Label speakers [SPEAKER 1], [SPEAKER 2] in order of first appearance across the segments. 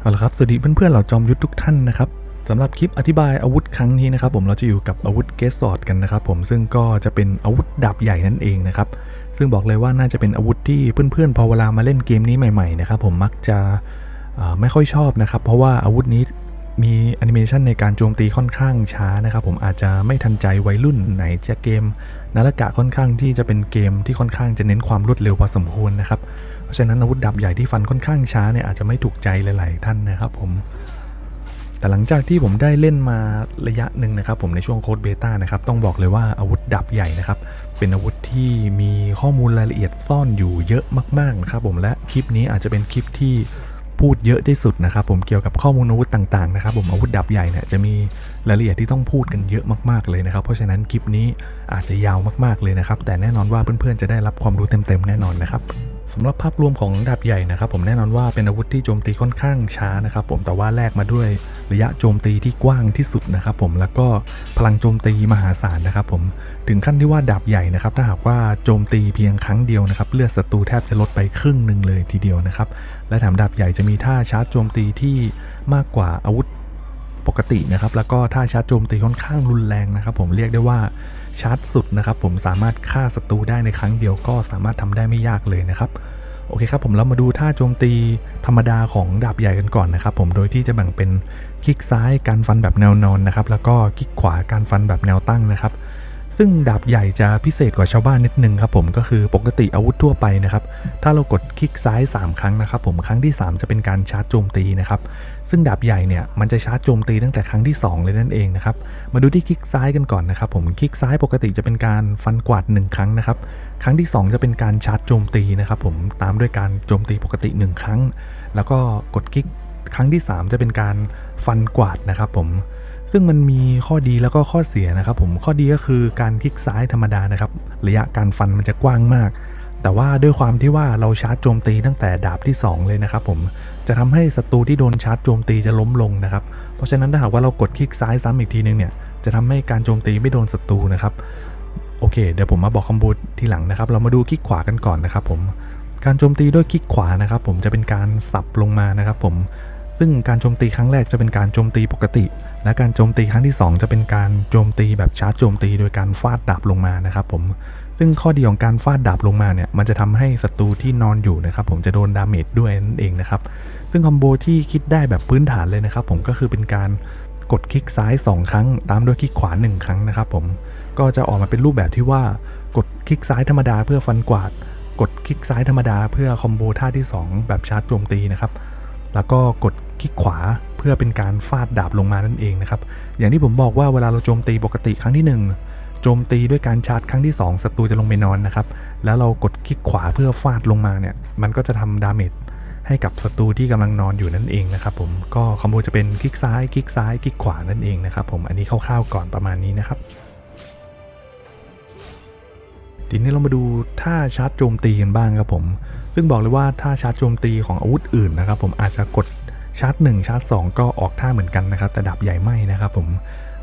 [SPEAKER 1] เอาละครับ สวัสดีเพื่อนๆเหล่าจอมยุทธทุกท่านนะครับสำหรับคลิปอธิบายอาวุธครั้งนี้นะครับผมเราจะอยู่กับอาวุธเกสซอร์ดกันนะครับผมซึ่งก็จะเป็นอาวุธดาบใหญ่นั่นเองนะครับซึ่งบอกเลยว่าน่าจะเป็นอาวุธที่เพื่อนๆ พอเวลามาเล่นเกมนี้ใหม่ๆนะครับผมมักจะไม่ค่อยชอบนะครับเพราะว่าอาวุธนี้ มีแอนิเมชันในการโจมตีค่อนข้างช้านะครับผมอาจจะไม่ทันใจวัยรุ่นไหนจะเกมนาฬิกะค่อนข้างที่จะเป็นเกมที่ค่อนข้างจะเน้นความรวดเร็วพอสมควรนะครับเพราะฉะนั้นอาวุธดาบใหญ่ที่ฟันค่อนข้างช้าเนี่ยอาจจะไม่ถูกใจหลายๆท่านนะครับผมแต่หลังจากที่ผมได้เล่นมาระยะหนึ่งนะครับผมในช่วงโค้ดเบต้านะครับต้องบอกเลยว่าอาวุธดาบใหญ่นะครับเป็นอาวุธที่มีข้อมูลรายละเอียดซ่อนอยู่เยอะมากๆนะครับผมและคลิปนี้อาจจะเป็นคลิปที่ พูดเยอะที่สุดนะครับผมเกี่ยวกับข้อมูลอาวุธต่างๆนะครับผมอาวุธดับใหญ่เนี่ยจะมีรายละเอียดที่ต้องพูดกันเยอะมากๆเลยนะครับ เพราะฉะนั้นคลิปนี้อาจจะยาวมากๆเลยนะครับ แต่แน่นอนว่าเพื่อนๆจะได้รับความรู้เต็มๆแน่นอนนะครับ สำหรับภาพรวมของดาบใหญ่นะครับ ผมแน่นอนว่าเป็นอาวุธที่โจมตีค่อนข้างช้านะครับ ผมแต่ว่าแลกมาด้วยระยะโจมตีที่กว้างที่สุดนะครับ ผมแล้วก็พลังโจมตีมหาศาลนะครับ ผมถึงขั้นที่ว่าดาบใหญ่นะครับ ถ้าหากว่าโจมตีเพียงครั้งเดียวนะครับเลือดศัตรูแทบจะลดไปครึ่งหนึ่งเลยทีเดียวนะครับ และแถมดาบใหญ่จะมีท่าชาร์จโจมตีที่มากกว่าอาวุธ ปกตินะครับแล้วก็ถ้าชาร์จโจมตีค่อนข้างรุนแรงนะครับ ผมเรียกได้ว่าชาร์จสุดนะครับ ผมสามารถฆ่าศัตรูได้ในครั้งเดียวก็สามารถทำได้ไม่ยากเลยนะครับโอเคครับผมเรามาดูท่าโจมตีธรรมดาของดาบใหญ่กันก่อนนะครับ ผมโดยที่จะแบ่งเป็นคลิกซ้ายการฟันแบบแนวนอนนะครับแล้วก็คลิกขวาการฟันแบบแนวตั้งนะครับ ซึ่งดาบใหญ่จะพิเศษกว่าชาวบ้านนิดนึงครับผมก็คือปกติอาวุธทั่วไปนะครับ ถ้าเรากดคลิกซ้าย 3 ครั้งนะครับผมครั้งที่ 3 จะเป็นการชาร์จโจมตีนะครับซึ่งดาบใหญ่เนี่ยมันจะชาร์จโจมตีตั้งแต่ครั้งที่ 2 เลยนั่นเองนะครับมาดูที่คลิกซ้ายกันก่อนนะครับผมคลิกซ้ายปกติจะเป็นการฟันกวาด 1 ครั้งนะครับครั้งที่ 2 จะเป็นการชาร์จโจมตีนะครับผมตามด้วยการโจมตีปกติ 1 ครั้ง แล้วก็กดคลิกครั้งที่ 3 จะเป็นการฟันกวาดนะครับผม ซึ่งมันมีข้อดีแล้วก็ข้อเสียนะครับผมข้อดีก็คือการคลิกซ้ายธรรมดานะครับ ระยะการฟันมันจะกว้างมาก แต่ว่าด้วยความที่ว่าเราชาร์จโจมตีตั้งแต่ดาบที่ 2 เลยนะครับผมจะทำให้ศัตรูที่โดนชาร์จโจมตีจะล้มลงนะครับ เพราะฉะนั้นถ้าหากว่าเรากดคลิกซ้ายซ้ำอีกทีนึงเนี่ยจะทำให้การโจมตีไม่โดนศัตรูนะครับโอเค เดี๋ยวผมมาบอกคอมโบทีหลังนะครับ เรามาดูคลิกขวากันก่อนนะครับผมการโจมตีด้วยคลิกขวานะครับ ผมจะเป็นการสับลงมานะครับ ผม ซึ่งการโจมตีครั้งแรกจะเป็นการโจมตีปกติ และการโจมตีครั้งที่ 2 จะเป็นการโจมตีแบบชาร์จโจมตีโดยการฟาดดาบลงมานะครับผมซึ่งข้อดีของการฟาดดาบลงมาเนี่ยมันจะทำให้ศัตรูที่นอนอยู่นะครับผมจะโดนดาเมจด้วยนั่นเองนะครับซึ่งคอมโบที่คิดได้แบบพื้นฐานเลยนะครับผมก็คือเป็นการกดคลิกซ้าย 2 ครั้ง ตามด้วยคลิกขวา 1 ครั้งนะครับผมก็จะออกมาเป็นรูปแบบที่ว่ากดคลิกซ้ายธรรมดาเพื่อฟันกวาด กดคลิกซ้ายธรรมดาเพื่อคอมโบท่าที่ 2 แบบชาร์จโจมตีนะครับ แล้วก็กดคลิกขวาเพื่อเป็นการฟาดดาบลงมานั่นเองนะครับ อย่างที่ผมบอกว่าเวลาเราโจมตีปกติครั้งที่ 1 โจมตีด้วยการชาร์จครั้งที่ 2ศัตรูจะลงไปนอนนะครับ แล้วเรากดคลิกขวาเพื่อฟาดลงมาเนี่ย มันก็จะทำดาเมจให้กับศัตรูที่กำลังนอนอยู่นั่นเองนะครับผม ก็คอมโบจะเป็นคลิกซ้ายคลิกซ้ายคลิกขวานั่นเองนะครับผม อันนี้คร่าวๆก่อนประมาณนี้นะครับทีนี้เรามาดูท่าชาร์จโจมตีกันบ้างครับผม ซึ่งบอกเลยว่าท่าชาร์จโจมตีของอาวุธอื่นนะครับผมอาจจะกดชาร์จ1ชาร์จ2ก็ออกท่าเหมือนกันนะครับแต่ดาบใหญ่ไม่นะครับผม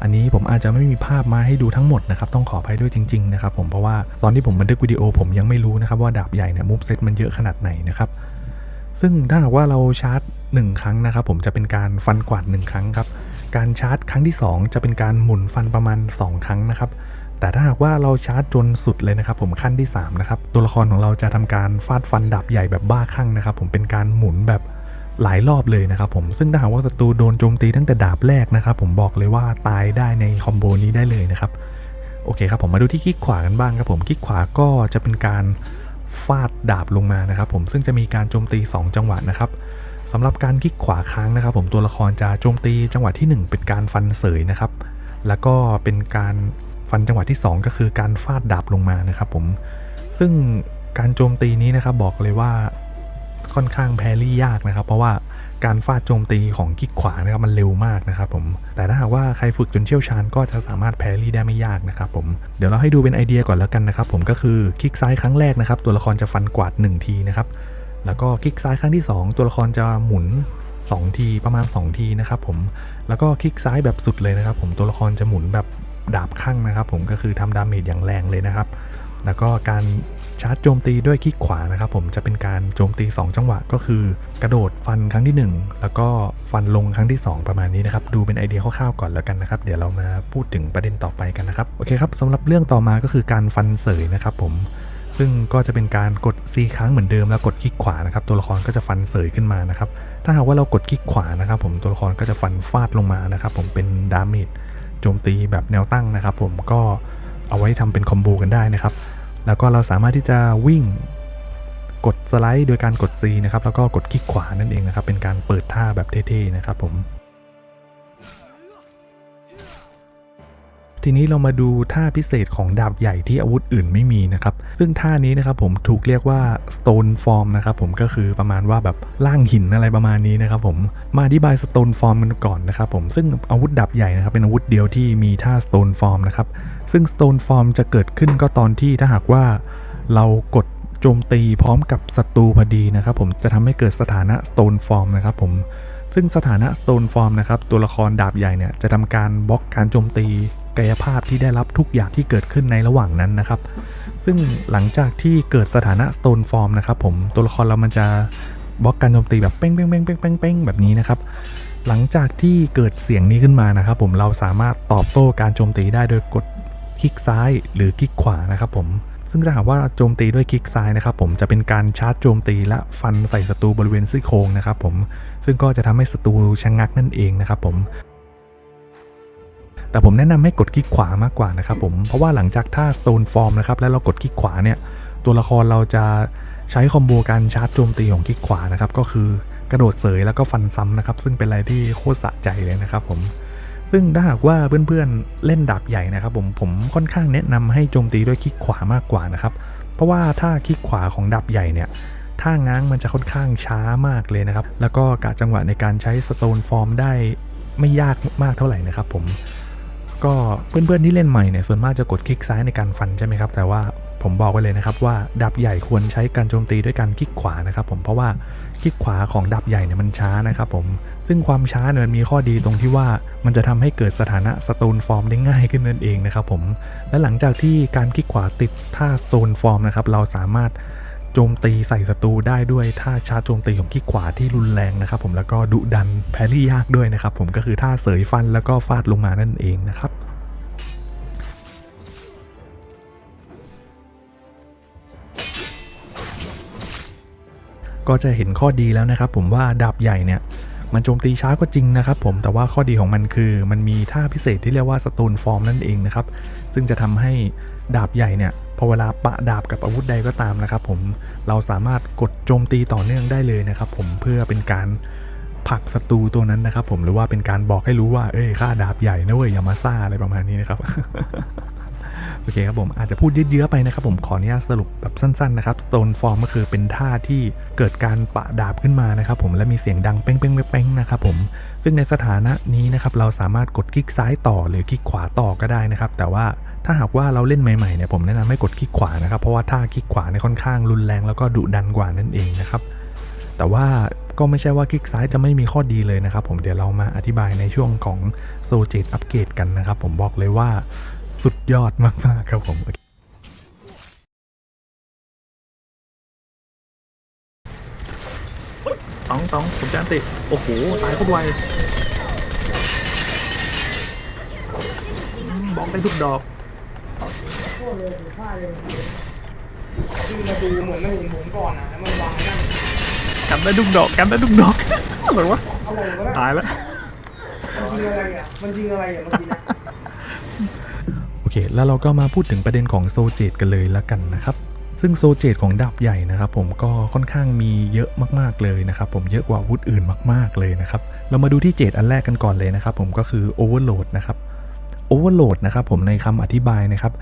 [SPEAKER 1] อันนี้ผมอาจจะไม่มีภาพมาให้ดูทั้งหมดนะครับต้องขออภัยด้วยจริงๆนะครับผมเพราะว่าตอนที่ผมบันทึกวิดีโอผมยังไม่รู้นะครับว่าดาบใหญ่เนี่ยมูฟเซตมันเยอะขนาดไหนนะครับซึ่งถ้าหากว่าเราชาร์จ 1 ครั้งนะครับผมจะเป็นการฟันกวาด1ครั้งครับการชาร์จครั้งที่ 2 จะเป็นการหมุนฟันประมาณ 2 ครั้งนะครับ แต่ถ้าหากว่าเราชาร์จจนสุดเลยนะครับผมขั้นที่3นะครับตัวละครของเราจะทำการฟาดฟันดาบใหญ่แบบบ้าคลั่งนะครับผมเป็นการหมุนแบบหลายรอบเลยนะครับผมซึ่งถ้าหากว่าศัตรูโดนโจมตีตั้งแต่ดาบแรกนะครับผมบอกเลยว่าตายได้ในคอมโบนี้ได้เลยนะครับโอเคครับผมมาดูที่คลิกขวากันบ้างครับผมคลิกขวาก็จะเป็นการฟาดดาบลงมานะครับผมซึ่งจะมีการโจมตี 2 จังหวะนะครับสำหรับการคลิกขวาค้างนะครับ ผมตัวละครจะโจมตีจังหวะทีหนึ่1 เป็นการฟันเสยนะครับ แล้วก็เป็นการ ฟันจังหวะที่ 2 ก็คือการฟาดดาบลงมานะครับผมซึ่งการโจมตีนี้นะครับบอกเลยว่าค่อนข้างแพรรี่ยากนะครับ เพราะว่าการฟาดโจมตีของคลิกขวานะครับมันเร็วมากนะครับผมแต่ถ้าหากว่าใครฝึกจนเชี่ยวชาญก็จะสามารถแพรรี่ได้ไม่ยากนะครับผมเดี๋ยวเราให้ดูเป็นไอเดียก่อนแล้วกันนะครับผมก็คือคลิกซ้ายครั้งแรกนะครับ ตัวละครจะฟันกวาด 1 ทีนะครับแล้วก็คลิกซ้ายครั้งที่ 2 ตัวละครจะหมุน 2 ทีประมาณ 2 ทีนะครับผมแล้วก็คลิกซ้ายแบบสุดเลยนะครับ ผมตัวละครจะหมุนแบบ ดาบข้างนะครับ ผมก็คือทำดาเมจอย่างแรงเลยนะครับ แล้วก็การชาร์จโจมตีด้วยคลิกขวานะครับ ผมจะเป็นการโจมตี 2 จังหวะก็คือ กระโดดฟันครั้งที่ 1 แล้วก็ฟันลงครั้งที่ 2 ประมาณนี้นะครับ ดูเป็นไอเดียคร่าวๆก่อนแล้วกันนะครับ เดี๋ยวเรามาพูดถึงประเด็นต่อไปกันนะครับโอเคครับสำหรับเรื่องต่อมาก็คือการฟันเสยนะครับ ผมซึ่งก็จะเป็นการกด C ครั้งเหมือนเดิมแล้วกดคลิกขวานะครับ ตัวละครก็จะฟันเสยขึ้นมานะครับ ถ้าหากว่าเรากดคลิกขวานะครับ ผมตัวละครก็จะฟันฟาดลงมานะครับ ผมเป็นดาเมจ โจมตีแบบแนวตั้งนะครับ ผมก็เอาไว้ทำเป็นคอมโบกันได้นะครับ แล้วก็เราสามารถที่จะวิ่งกดสไลด์โดยการกด C นะครับ แล้วก็กดคลิกขวานั่นเองนะครับ เป็นการเปิดท่าแบบเท่ๆนะครับผม ทีนี้เรามาดูท่าพิเศษของดาบใหญ่ที่อาวุธอื่นไม่มีนะครับ ซึ่งท่านี้นะครับผมถูกเรียกว่า stone form นะครับผมก็คือประมาณว่าแบบล่างหินอะไรประมาณนี้นะครับผมมาอธิบาย stone form กันก่อนนะครับผมซึ่งอาวุธดาบใหญ่นะครับเป็นอาวุธเดียวที่มีท่า stone form นะครับซึ่ง stone form จะเกิดขึ้นก็ตอนที่ถ้าหากว่าเรากดโจมตีพร้อมกับศัตรูพอดีนะครับผมจะทำให้เกิดสถานะ stone form นะครับผมซึ่งสถานะ Stone Form นะครับตัวละครดาบใหญ่เนี่ยจะทำการบล็อกการโจมตี กายภาพที่ได้รับทุกอย่างที่เกิดขึ้นในระหว่างนั้นนะครับ ซึ่งหลังจากที่เกิดสถานะ Stone Form นะครับผมตัวละครเรามันจะบล็อกการโจมตีแบบเป้งเป้งเป้งเป้งเป้งเป้งแบบนี้นะครับ หลังจากที่เกิดเสียงนี้ขึ้นมานะครับ ผมเราสามารถตอบโต้การโจมตีได้โดยกดคลิกซ้ายหรือคลิกขวานะครับผมซึ่งถ้าหากว่าโจมตีด้วยคลิกซ้ายนะครับผมจะเป็นการชาร์จโจมตีและฟันใส่ศัตรูบริเวณซี่โครงนะครับผมซึ่งก็จะทำให้ศัตรูชะงงักนั่นเองนะครับผม แต่ผมแนะนำให้กดคลิกขวามากกว่านะครับผมเพราะว่าหลังจากท่า Stone Form นะครับแล้วเรากดคลิกขวาเนี่ยตัวละครเราจะใช้คอมโบการชาร์จโจมตีของคลิกขวานะครับก็คือกระโดดเสยแล้วก็ฟันซ้ำนะครับซึ่งเป็นอะไรที่โคตรสะใจเลยนะครับผมซึ่งถ้าหากว่าเพื่อนๆเล่นดาบใหญ่นะครับผมผมค่อนข้างแนะนำให้โจมตีด้วยคลิกขวามากกว่านะครับเพราะว่าถ้าคลิกขวาของดาบใหญ่เนี่ยท่าง้างมันจะค่อนข้างช้ามากเลยนะครับ แล้วก็กะจังหวะในการใช้สโตนฟอร์มได้ไม่ยากมากเท่าไหร่นะครับผม ก็เพื่อนๆที่เล่นใหม่เนี่ยส่วนมากจะกดคลิกซ้ายในการฟันใช่ไหมครับ แต่ว่าผมบอกไว้เลยนะครับว่าดาบใหญ่ควรใช้การโจมตีด้วยการคลิกขวานะครับ ผมเพราะว่าคลิกขวาของดาบใหญ่เนี่ยมันช้านะครับผมซึ่งความช้าเนี่ยมันมีข้อดีตรงที่ว่ามันจะทำให้เกิดสถานะสโตนฟอร์มได้ง่ายขึ้นนั่นเองนะครับผมและหลังจากที่การคลิกขวาติดท่าสโตนฟอร์มนะครับเราสามารถ จมตีใส่ศัตรูได้ด้วยท่าชาร์จโจมตีของขี้ขวาที่รุนแรงนะครับผมแล้วก็ดุดันแพรี่ยากด้วยนะครับผมก็คือท่าเสยฟันแล้วก็ฟาดลงมานั่นเองนะครับก็จะเห็นข้อดีแล้วนะครับผมว่าดาบใหญ่เนี่ยมันโจมตีช้าก็จริงนะครับผมแต่ว่าข้อดีของมันคือมันมีท่าพิเศษที่เรียกว่าสโตนฟอร์มนั่นเองนะครับซึ่งจะทำให้ดาบใหญ่เนี่ย พอเวลาปะดาบกับอาวุธใดก็ตามนะครับผมเราสามารถกดโจมตีต่อเนื่องได้เลยนะครับผมเพื่อเป็นการผลักศัตรูตัวนั้นนะครับผมหรือว่าเป็นการบอกให้รู้ว่าเอ้ยข้าดาบใหญ่นะเว้ยอย่ามาซ่าอะไรประมาณนี้นะครับโอเคครับผมอาจจะพูดเยอะๆไปนะครับผมขออนุญาตสรุปแบบสั้นๆนะครับ Stone Form ก็คือเป็นท่าที่เกิดการปะดาบขึ้นมานะครับผมและมีเสียงดังเป้งๆเป้งๆนะครับผมซึ่งในสถานะนี้นะครับเราสามารถกดคลิกซ้ายต่อหรือคลิกขวาต่อก็ได้นะครับ แต่ว่า ถ้าหากว่าเราเล่นใหม่ๆเนี่ยผมแนะนำให้กดคลิกขวานะครับ เพราะว่าท่าคลิกขวาเนี่ยค่อนข้างรุนแรงแล้วก็ดุดันกว่านั่นเองนะครับ แต่ว่าก็ไม่ใช่ว่าคลิกซ้ายจะไม่มีข้อดีเลยนะครับ ผมเดี๋ยวเรามาอธิบายในช่วงของโซเจตอัปเกรดกันนะครับ ผมบอกเลยว่าสุดยอดมากๆครับผมต้องต้องผมจะอันติโอ้โห ตายโคตรไวบอกได้ทุกดอก
[SPEAKER 2] โคตรเลยผมพลาดเลยคือมาดูเหมือนมันเห็นผมก่อนนะแล้วมันวางนั่น
[SPEAKER 1] กันได้ทุกดอกกันได้ทุกดอกเหมือนว่า
[SPEAKER 2] เอาลงแล้ว
[SPEAKER 1] ตายแล้ว
[SPEAKER 2] มันยิงอะไรอะมันยิงอะไรอะเมื่อกี้นะ
[SPEAKER 1] โอเค แล้วเราก็มาพูดถึงประเด็นของโซเจตกันเลยละกันนะครับซึ่งโซเจตของดาบใหญ่นะครับผมก็ค่อนข้างมีเยอะมากๆเลยนะครับผมเยอะกว่าอาวุธอื่นมากๆเลยนะครับเรามาดูที่เจตอันแรกกันก่อนเลยนะครับผมก็คือ Overload นะครับ Overload นะครับผมในคำอธิบายนะครับ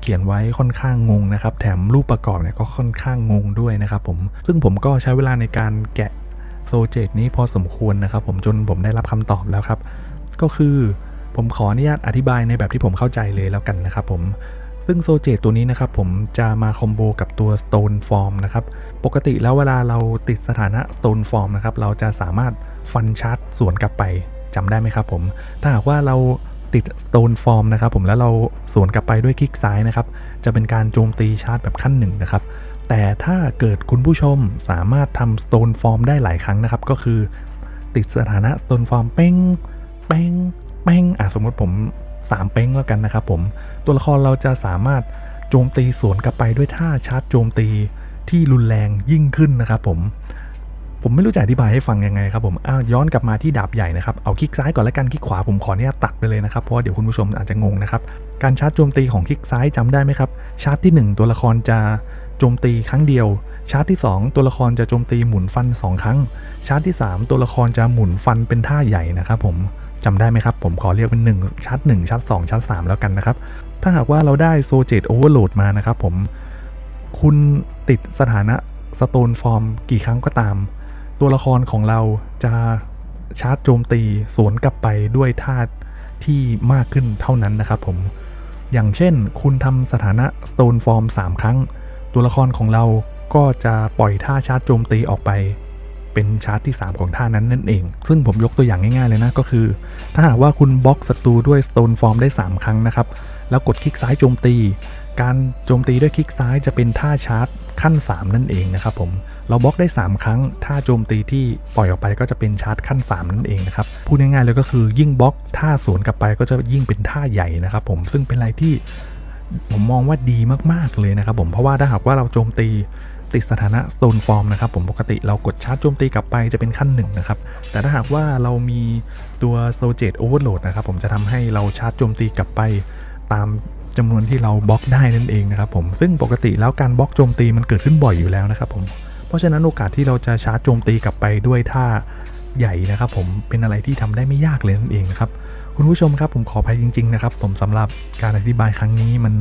[SPEAKER 1] เขียนไว้ค่อนข้างงงนะครับ แถมรูปประกอบเนี่ยก็ค่อนข้างงงด้วยนะครับผมซึ่งผมก็ใช้เวลาในการแกะโซเจตนี้พอสมควรนะครับ ผมจนผมได้รับคำตอบแล้วครับ ก็คือผมขออนุญาตอธิบายในแบบที่ผมเข้าใจเลยแล้วกันนะครับผมซึ่งโซเจตตัวนี้นะครับผมจะมาคอมโบกับตัว Stone Form นะครับ ปกติแล้วเวลาเราติดสถานะ Stone Form นะครับ เราจะสามารถฟันชาร์จสวนกลับไปจำได้ไหมครับผม ถ้าหากว่าเรา ติด Stone Form นะครับผมแล้วเราสวนกลับไปด้วยคลิกซ้ายนะครับ จะเป็นการโจมตีชาร์จแบบขั้นหนึ่งนะครับ แต่ถ้าเกิดคุณผู้ชมสามารถทำ Stone Form ได้หลายครั้งนะครับ ก็คือติดสถานะ Stone Form เป้งเป้งเป้งอะสมมติผม 3 เป้งแล้วกันนะครับผมตัวละครเราจะสามารถโจมตีสวนกลับไปด้วยท่าชาร์จโจมตีที่รุนแรงยิ่งขึ้นนะครับผม ผมไม่รู้จะอธิบายให้ฟังยังไงครับผมอ้าวย้อนกลับมาที่ดาบใหญ่นะครับ เอาคลิกซ้ายก่อนแล้วกันคลิกขวาผมขออนุญาตตัดไปเลยนะครับ เพราะว่าเดี๋ยวคุณผู้ชมอาจจะงงนะครับ การชาร์จโจมตีของคลิกซ้ายจำได้ไหมครับ ชาร์จที่ 1 ตัวละครจะโจมตีครั้งเดียว ชาร์จที่ 2 ตัวละครจะโจมตีหมุนฟัน 2 ครั้ง ชาร์จที่ 3 ตัวละครจะหมุนฟันเป็นท่าใหญ่นะครับผมจำได้ไหมครับ ผมขอเรียกเป็น 1ชาร์จ1ชาร์จ2ชาร์จ3แล้วกันนะครับ ถ้าหากว่าเราได้โซเจตโอเวอร์โหลดมานะครับผม คุณติดสถานะสโตนฟอร์มกี่ครั้งก็ตาม ตัวละครของเราจะชาร์จโจมตีสวนกลับไปด้วยท่าที่มากขึ้นเท่านั้นนะครับผม อย่างเช่นคุณทำสถานะ Stone Form 3 ครั้ง ตัวละครของเราก็จะปล่อยท่าชาร์จโจมตีออกไป เป็นชาร์จที่ 3 ของท่านั้นนั่นเอง ซึ่งผมยกตัวอย่างง่ายๆเลยนะก็คือ ถ้าหากว่าคุณบล็อกศัตรูด้วย Stone Form ได้ 3 ครั้งนะครับ แล้วกดคลิกซ้ายโจมตี การโจมตีด้วยคลิกซ้ายจะเป็นท่าชาร์จขั้น 3 นั่นเองนะครับผม เราบล็อกได้ 3 ครั้งท่าโจมตีที่ปล่อยออกไปก็จะเป็นชาร์จขั้น 3 นั่นเองนะครับ พูดง่ายๆเลยก็คือยิ่งบล็อกท่าสวนกลับไปก็จะยิ่งเป็นท่าใหญ่นะครับผม ซึ่งเป็นอะไรที่ผมมองว่าดีมากๆเลยนะครับผม เพราะว่าถ้าหากว่าเราโจมตีติดสถานะ Stone Form นะครับผมปกติเรากดชาร์จโจมตีกลับไปจะเป็นขั้นหนึ่งนะครับ แต่ถ้าหากว่าเรามีตัว s o j e t Overload นะครับผมจะทำให้เราชาร์จโจมตีกลับไปตามจำนวนที่เราบล็อกได้นั่นเองนะครับผม ซึ่งปกติแล้วการบล็อกโจมตีมันเกิดขึ้นบ่อยอยู่แล้วนะครับผม เพราะฉะนั้นโอกาสที่เราจะชาร์จโจมตีกลับไปด้วยท่าใหญ่นะครับ ผมเป็นอะไรที่ทำได้ไม่ยากเลยนั่นเองนะครับคุณผู้ชมครับผมขออภัยจริง ๆ นะครับ ผมสำหรับการอธิบายครั้งนี้มัน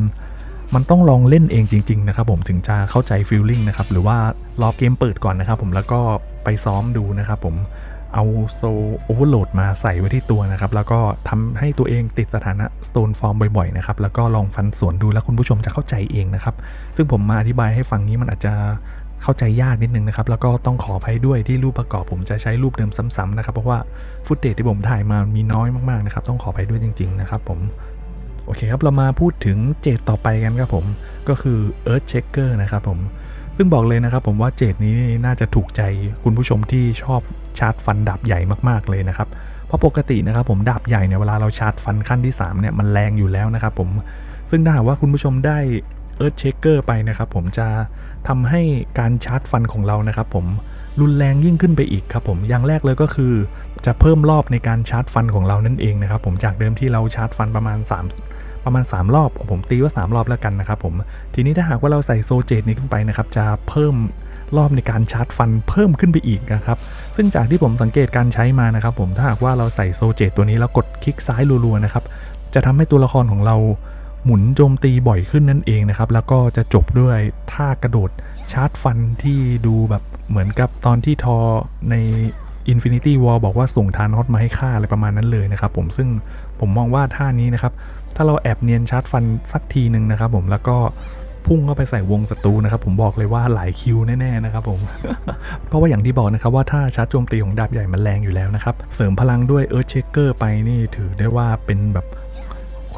[SPEAKER 1] มันต้องลองเล่นเองจริง ๆ นะครับผมถึงจะเข้าใจฟีลลิ่งนะครับหรือว่ารอเกมเปิดก่อนนะครับ ผมแล้วก็ไปซ้อมดูนะครับ ผมเอาโซโอเวอร์โหลดมาใส่ไว้ที่ตัวนะครับ แล้วก็ทำให้ตัวเองติดสถานะ Stone Form บ่อยๆนะครับแล้วก็ลองฟันสวนดูแล้วคุณผู้ชมจะเข้าใจเองนะครับ ซึ่งผมมาอธิบายให้ฟังนี้มันอาจจะ เข้าใจยากนิดนึงนะครับ แล้วก็ต้องขออภัยด้วยที่รูปประกอบผมจะใช้รูปเดิมซ้ำๆนะครับ เพราะว่าฟุตเตจที่ผมถ่ายมามีน้อยมากๆนะครับ ต้องขออภัยด้วยจริง ๆ นะครับ ผมโอเคครับ เรามาพูดถึงเจตต่อไปกันครับผม ก็คือ Earth Checker นะครับผม ซึ่งบอกเลยนะครับผมว่าเจตนี้น่าจะถูกใจคุณผู้ชมที่ชอบชาร์จฟันดาบใหญ่มากๆเลยนะครับ เพราะปกตินะครับผมดาบใหญ่เนี่ยเวลาเราชาร์จฟันขั้นที่3เนี่ยมันแรงอยู่แล้วนะครับผม ซึ่งถ้าหากว่าคุณผู้ชมได้ Earth Shaker ไปนะครับผมจะทำให้การชาร์จฟันของเรานะครับผมรุนแรงยิ่งขึ้นไปอีกครับผมอย่างแรกเลยก็คือ จะเพิ่มรอบในการชาร์จฟันของเรานั่นเองนะครับผมจากเดิมที่เราชาร์จฟันประมาณ 3 ประมาณ 3 รอบ ผมตีว่า 3 รอบแล้วกันนะครับผมทีนี้ถ้าหากว่าเราใส่โซเจตนี้ขึ้นไปนะครับจะเพิ่มรอบในการชาร์จฟันเพิ่มขึ้นไปอีกนะครับ ซึ่งจากที่ผมสังเกตการใช้มานะครับผมถ้าหากว่าเราใส่โซเจตตัวนี้แล้วกดคลิกซ้ายรัวๆนะครับจะทำให้ตัวละครของเรา หมุนโจมตีบ่อยขึ้นนั่นเองนะครับ แล้วก็จะจบด้วยท่ากระโดดชาร์จฟันที่ดูแบบเหมือนกับตอนที่ทอใน Infinity War บอกว่าส่งทานอสมาให้ฆ่าอะไรประมาณนั้นเลยนะครับผมซึ่งผมมองว่าท่านี้นะครับ ถ้าเราแอบเนียนชาร์จฟันสักทีหนึ่งนะครับผมแล้วก็พุ่งเข้าไปใส่วงศัตรูนะครับ ผมบอกเลยว่าหลายคิวแน่ๆนะครับผม เพราะว่าอย่างที่บอกนะครับว่าถ้าชาร์จโจมตีของดาบใหญ่มันแรงอยู่แล้วนะครับ เสริมพลังด้วยเอิร์ธเชคเกอร์ไปนี่ถือได้ว่าเป็นแบบ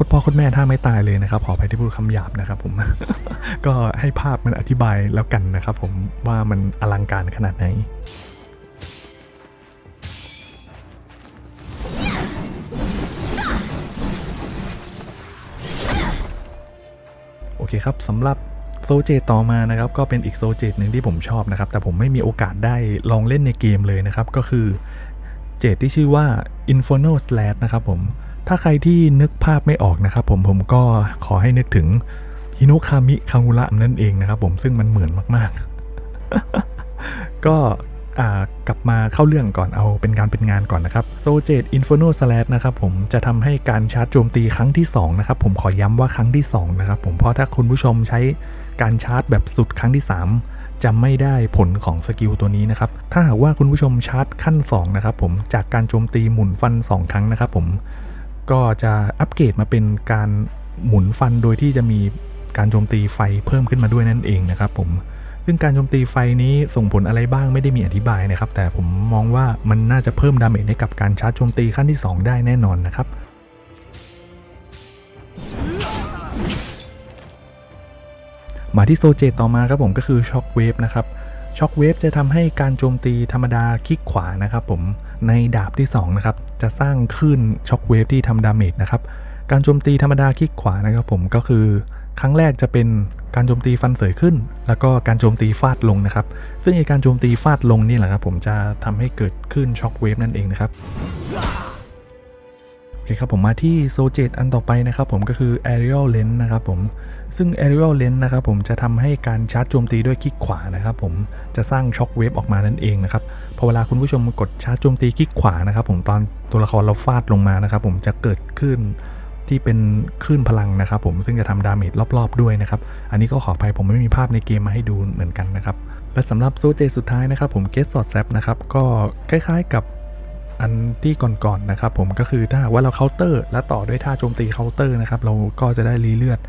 [SPEAKER 1] คตรพ่อโคตรแม่ถ้าไม่ตายเลยนะครับขออภัยที่พูดคำหยาบนะครับผมก็ให้ภาพมันอธิบายแล้วกันนะครับผมว่ามันอลังการขนาดไหนโอเคครับสำหรับโซเจตต่อมานะครับก็เป็นอีกโซเจตหนึ่งที่ผมชอบนะครับ แต่ผมไม่มีโอกาสได้ลองเล่นในเกมเลยนะครับ ก็คือเจตที่ชื่อว่า Inferno Slash นะครับผม ถ้าใครที่นึกภาพไม่ออกนะครับผมผมก็ขอให้นึกถึงฮิโนคามิคังุระนั่นเองนะครับผมซึ่งมันเหมือนมากๆ ก็กลับมาเข้าเรื่องก่อนเอาเป็นการเป็นงานก่อนนะครับโซเจตอินฟโนสแลดนะครับผมจะทำให้การชาร์จโจมตีครั้งที่ 2 นะครับ ผมขอย้ำว่าครั้งที่ 2 นะครับผมเพราะถ้าคุณผู้ชมใช้การชาร์จแบบสุดครั้งที่ 3 จะไม่ได้ผลของสกิลตัวนี้นะครับ ถ้าหากว่าคุณผู้ชมชาร์จขั้น 2 นะครับผมจากการโจมตีหมุนฟัน 2 ครั้งนะครับผม ก็จะอัปเกรดมาเป็นการหมุนฟันโดยที่จะมีการโจมตีไฟเพิ่มขึ้นมาด้วยนั่นเองนะครับผมซึ่งการโจมตีไฟนี้ส่งผลอะไรบ้างไม่ได้มีอธิบายนะครับ แต่ผมมองว่ามันน่าจะเพิ่มดาเมจให้กับการชาร์จโจมตีขั้นที่ 2 ได้แน่นอนนะครับมาที่โซเจตต่อมาครับผมก็คือช็อคเวฟนะครับช็อคเวฟจะทำให้การโจมตีธรรมดาคลิกขวานะครับผม ในดาบที่2นะครับจะสร้างคลื่นช็อคเวฟที่ทำดาเมจนะครับการโจมตีธรรมดาคลิกขวานะครับผมก็คือครั้งแรกจะเป็นการโจมตีฟันเสยขึ้น แล้วก็การโจมตีฟาดลงนะครับ ซึ่งไอการโจมตีฟาดลงนี่แหละครับผมจะทำให้เกิดขึ้นช็อคเวฟนั่นเองนะครับ คครับผมมาที่โซเจตอันต่อไปนะครับผมก็คือ Aerial Lens นะครับผมซึ่ง Aerial Lens นะครับผมจะทำให้การชาร์จโจมตีด้วยคลิกขวานะครับผมจะสร้างช็อคเวฟออกมานั่นเองนะครับพอเวลาคุณผู้ชมกดชาร์จโจมตีคลิกขวานะครับผมตอนตัวละครเราฟาดลงมานะครับผมจะเกิดขึ้นที่เป็นคลื่นพลังนะครับผมซึ่งจะทำดาเมจรอบๆด้วยนะครับ อันนี้ก็ขออภัยผมไม่มีภาพในเกมมาให้ดูเหมือนกันนะครับ และสำหรับโซเจสุดท้ายนะครับผมเกสซอดแซปนะครับก็คล้ายๆกับ อันที่ก่อนๆนะครับผมก็คือถ้าว่าเราเคาน์เตอร์ และต่อด้วยท่าโจมตีเคาน์เตอร์นะครับเราก็จะได้รีเลือด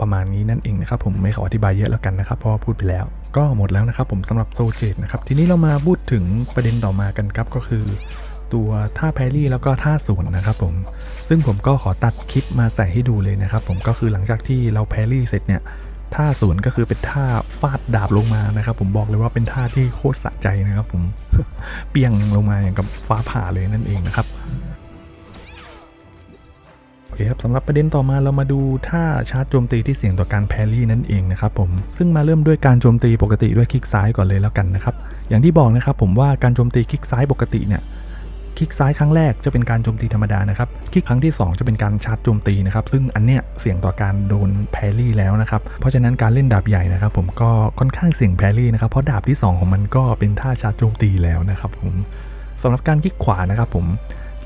[SPEAKER 1] ประมาณนี้นั่นเองนะครับผมไม่ขออธิบายเยอะแล้วกันนะครับเพราะพูดไปแล้ว ก็หมดแล้วนะครับผมสำหรับโซเจตนะครับทีนี้เรามาพูดถึงประเด็นต่อมากันครับก็คือ ตัวท่าแพรี่แล้วก็ท่าสวนนะครับผมซึ่งผมก็ขอตัดคลิปมาใส่ให้ดูเลยนะครับผมก็คือหลังจากที่เราแพรรี่เสร็จเนี่ย ท่าสวนก็คือเป็นท่าฟาดดาบลงมานะครับ ผมบอกเลยว่าเป็นท่าที่โคตรสะใจนะครับผมเปียงลงมาอย่างกับฟ้าผ่าเลยนั่นเองนะครับโอเคครับสำหรับประเด็นต่อมาเรามาดูท่าชาร์จโจมตีที่เสี่ยงต่อการแพรรี่นั่นเองนะครับผมซึ่งมาเริ่มด้วยการโจมตีปกติด้วยคลิกซ้ายก่อนเลยแล้วกันนะครับอย่างที่บอกนะครับผมว่าการโจมตีคลิกซ้ายปกติเนี่ย คลิกซ้ายครั้งแรกจะเป็นการโจมตีธรรมดานะครับ คลิกครั้งที่ 2 จะเป็นการชาร์จโจมตีนะครับ ซึ่งอันเนี้ยเสี่ยงต่อการโดนแพรี่แล้วนะครับ เพราะฉะนั้นการเล่นดาบใหญ่นะครับ ผมก็ค่อนข้างเสี่ยงแพรี่นะครับ เพราะดาบที่ 2 ของมันก็เป็นท่าชาร์จโจมตีแล้วนะครับผมสำหรับการคลิกขวานะครับผม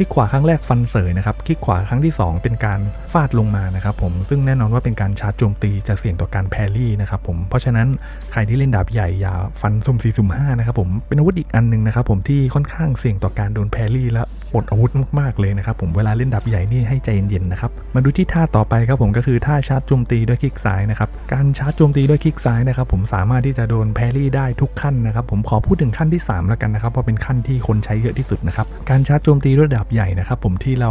[SPEAKER 1] ลิกขวาครั้งแรกฟันเสยนะครับคลิกขวาครั้งที่ 2 เป็นการฟาดลงมานะครับผมซึ่งแน่นอนว่าเป็นการชาร์จโจมตีจะเสี่ยงต่อการแพรี่นะครับผมเพราะฉะนั้นใครที่เล่นดาบใหญ่อย่าฟันซุ่มสี่ซุ่มห้านะครับผมเป็นอาวุธอีกอันหนึงนะครับผมที่ค่อนข้างเสี่ยงต่อการโดนแพรี่และปลดอาวุธมากๆเลยนะครับผมเวลาเล่นดาบใหญ่นี่ให้ใจเย็นๆนะครับมาดูที่ท่าต่อไปครับผมก็คือท่าชาร์จโจมตีด้วยคลิกซ้ายนะครับการชาร์จโจมตีด้วยคลิกซ้ายนะครับผมสามารถที่จะโดนแพรี่ได้ทุกขั้นนะครับผมขอพูดถึงขั้นที่สามแล้วกันนะครับเพราะเป็นขั้นที่คนใช้เยอะที่สุดนะครับการชาร์จโจมตีด้วยดาบใหญ่นะครับ ผมที่เรา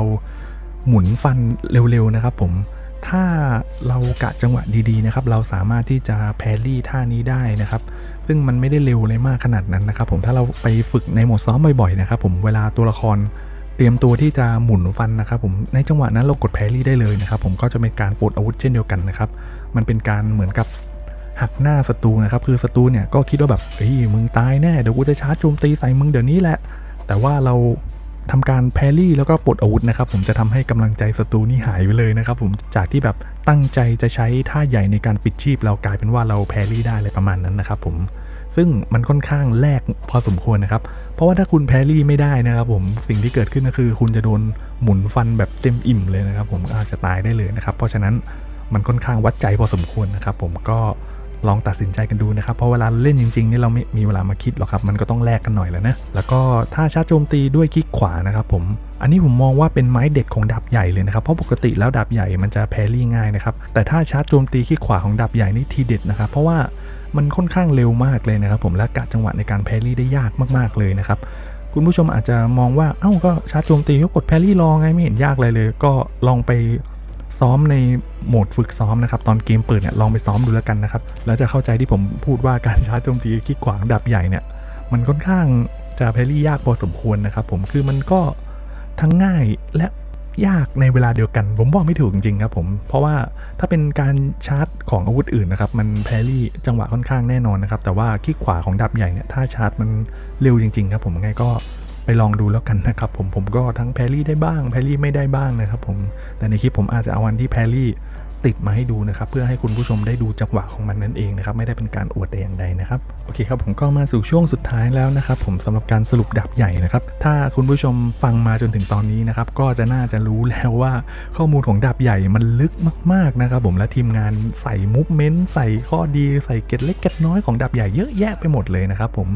[SPEAKER 1] หมุนฟันเร็วๆนะครับ ผมถ้าเรากะจังหวะดีๆนะครับ เราสามารถที่จะแพรรี่ท่านี้ได้นะครับ ซึ่งมันไม่ได้เร็วเลยมากขนาดนั้นนะครับ ผมถ้าเราไปฝึกในโหมดซ้อมบ่อยๆนะครับ ผมเวลาตัวละครเตรียมตัวที่จะหมุนฟันนะครับผมในจังหวะนั้นเรากดแพรรี่ได้เลยนะครับ ผมก็จะเป็นการปลดอาวุธเช่นเดียวกันนะครับ มันเป็นการเหมือนกับหักหน้าศัตรูนะครับ คือศัตรูเนี่ยก็คิดว่าแบบเฮ้ยมึงตายแน่เดี๋ยวกูจะชาร์จโจมตีใส่มึงเดี๋ยวนี้แหละ แต่ว่าเรา ทำการแพรรี่แล้วก็ปลดอาวุธนะครับผมจะทำให้กำลังใจศัตรูนี่หายไปเลยนะครับผมจากที่แบบตั้งใจจะใช้ท่าใหญ่ในการปิดชีพ เรากลายเป็นว่าเราแพรรี่ได้อะไรประมาณนั้นนะครับผมซึ่งมันค่อนข้างแลกพอสมควรนะครับ เพราะว่าถ้าคุณแพรรี่ไม่ได้นะครับผมสิ่งที่เกิดขึ้นก็คือ คุณจะโดนหมุนฟันแบบเต็มอิ่มเลยนะครับ ผมอาจจะตายได้เลยนะครับ เพราะฉะนั้นมันค่อนข้างวัดใจพอสมควรนะครับ ผมก็ ลองตัดสินใจกันดูนะครับ เพราะเวลาเล่นจริงๆนี่เราไม่มีเวลามาคิดหรอกครับ มันก็ต้องแลกกันหน่อยแล้วนะ แล้วก็ถ้าชาร์จโจมตีด้วยคลิกขวานะครับผม อันนี้ผมมองว่าเป็นไม้เด็ดของดาบใหญ่เลยนะครับ เพราะปกติแล้วดาบใหญ่มันจะแพรี่ง่ายนะครับ แต่ถ้าชาร์จโจมตีคลิกขวาของดาบใหญ่นี่ทีเด็ดนะครับ เพราะว่ามันค่อนข้างเร็วมากเลยนะครับ ผมและกะจังหวะในการแพรี่ได้ยากมากๆเลยนะครับคุณผู้ชมอาจจะมองว่า เอ้า ก็ชาร์จโจมตีก็กดแพรี่รอไงไม่เห็นยากอะไรเลย ก็ลองไป ซ้อมในโหมดฝึกซ้อมนะครับตอนเกมเปิดเนี่ยลองไปซ้อมดูแล้วกันนะครับแล้วจะเข้าใจที่ผมพูดว่าการชาร์จโจมตีคลิขวางดับใหญ่เนี่ยมันค่อนข้างจะแพรี่ยากพอสมควรนะครับผมคือมันก็ทั้งง่ายและยากในเวลาเดียวกัน ผมบอกไม่ถูกจริงๆครับผม เพราะว่าถ้าเป็นการชาร์จของอาวุธอื่นนะครับมันแพรี่จังหวะค่อนข้างแน่นอนนะครับแต่ว่าคลิขวาของดับใหญ่เนี่ยถ้าชาร์จมันเร็วจริงๆครับผมยังไงก็ ไปลองดูแล้วกันนะครับผมผมก็ทั้งแพรี่ได้บ้างแพรี่ไม่ได้บ้างนะครับผมแต่ในคลิปผมอาจจะเอาวันที่แพรี่ติดมาให้ดูนะครับ เพื่อให้คุณผู้ชมได้ดูจังหวะของมันนั่นเองนะครับ ไม่ได้เป็นการอวดแต่อย่างใดนะครับ โอเคครับ ผมก็มาสู่ช่วงสุดท้ายแล้วนะครับ ผมสำหรับการสรุปดับใหญ่นะครับ ถ้าคุณผู้ชมฟังมาจนถึงตอนนี้นะครับ ก็จะน่าจะรู้แล้วว่าข้อมูลของดับใหญ่มันลึกมากๆนะครับผมและทีมงานใส่มูฟเมนต์ใส่ข้อดี ใส่เกร็ดเล็กเกร็ดน้อยของดับใหญ่เยอะแยะไปหมดเลยนะครับผม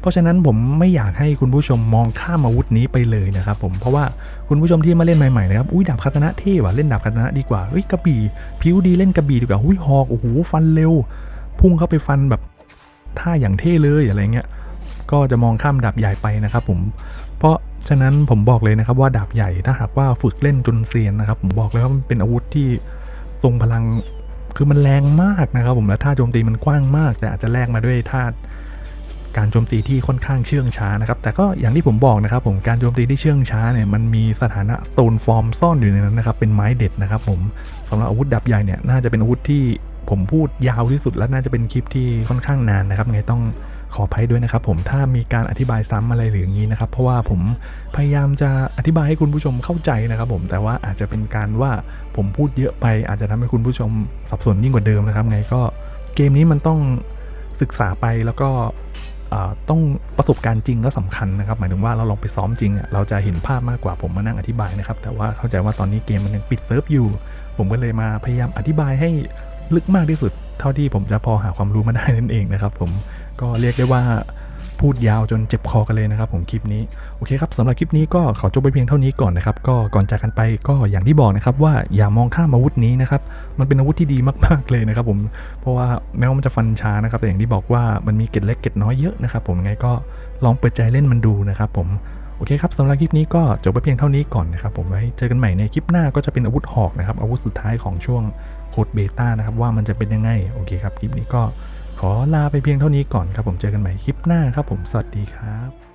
[SPEAKER 1] เพราะฉะนั้นผมไม่อยากให้คุณผู้ชมมองข้ามอาวุธนี้ไปเลยนะครับผมเพราะว่าคุณผู้ชมที่มาเล่นใหม่ๆนะครับอุ้ยดาบคาตนะเท่ว่ะเล่นดาบคาตนะดีกว่าเฮ้ยกระบี่ผิวดีเล่นกระบี่ดีกว่าอุ้ยหอกโอ้โหฟันเร็ว พุ่งเข้าไปฟันแบบท่าอย่างเท่เลยอะไรเงี้ยก็จะมองข้ามดาบใหญ่ไปนะครับผมเพราะฉะนั้นผมบอกเลยนะครับว่าดาบใหญ่ถ้าหากว่าฝึกเล่นจนเซียนนะครับ ผมบอกเลยว่ามันเป็นอาวุธที่ทรงพลังคือมันแรงมากนะครับผมและท่าโจมตีมันกว้างมาก แต่อาจจะแลกมาด้วยท่า การโจมตีที่ค่อนข้างเชื่องช้านะครับ แต่ก็อย่างที่ผมบอกนะครับ ผมการโจมตีที่เชื่องช้าเนี่ยมันมีสถานะ Stone Form ซ่อนอยู่ในนั้นนะครับเป็นไม้เด็ดนะครับ ผมสำหรับอาวุธดับใหญ่เนี่ยน่าจะเป็นอาวุธที่ผมพูดยาวที่สุดและน่าจะเป็นคลิปที่ค่อนข้างนานนะครับไงต้องขออภัยด้วยนะครับผมถ้ามีการอธิบายซ้ำอะไรหรืออย่างนี้นะครับ เพราะว่าผมพยายามจะอธิบายให้คุณผู้ชมเข้าใจนะครับ ผมแต่ว่าอาจจะเป็นการว่าผมพูดเยอะไป อาจจะทำให้คุณผู้ชมสับสนยิ่งกว่าเดิมนะครับ ไงก็เกมนี้มันต้องศึกษาไปแล้วก็ ต้องประสบการณ์จริงก็สำคัญนะครับหมายถึงว่าเราลองไปซ้อมจริงเนี่ยเราจะเห็นภาพมากกว่าผมมานั่งอธิบายนะครับแต่ว่าเข้าใจว่าตอนนี้เกมมันยังปิดเซิร์ฟอยู่ ผมก็เลยมาพยายามอธิบายให้ลึกมากที่สุด เท่าที่ผมจะพอหาความรู้มาได้นั่นเองนะครับผมก็เรียกได้ว่า พูดยาวจนเจ็บคอกันเลยนะครับผมคลิปนี้โอเคครับสำหรับคลิปนี้ก็ขอจบไปเพียงเท่านี้ก่อนนะครับก็ก่อนจากกันไปก็อย่างที่บอกนะครับว่าอย่ามองข้ามอาวุธนี้นะครับมันเป็นอาวุธที่ดีมากๆเลยนะครับผมเพราะว่าแม้ว่ามันจะฟันช้านะครับแต่อย่างที่บอกว่ามันมีเกร็ดเล็กเกร็ดน้อยเยอะนะครับผมไงก็ลองเปิดใจเล่นมันดูนะครับผมโอเคครับสำหรับคลิปนี้ก็จบไปเพียงเท่านี้ก่อนนะครับผมไว้เจอกันใหม่ในคลิปหน้าก็จะเป็นอาวุธหอกนะครับอาวุธสุดท้ายของช่วงโคดเบต้านะครับว่ามันจะเป็นยังไงโอเคครับคลิปนี้ก็ ขอลาไปเพียงเท่านี้ก่อนครับผมเจอกันใหม่คลิปหน้าครับผมสวัสดีครับ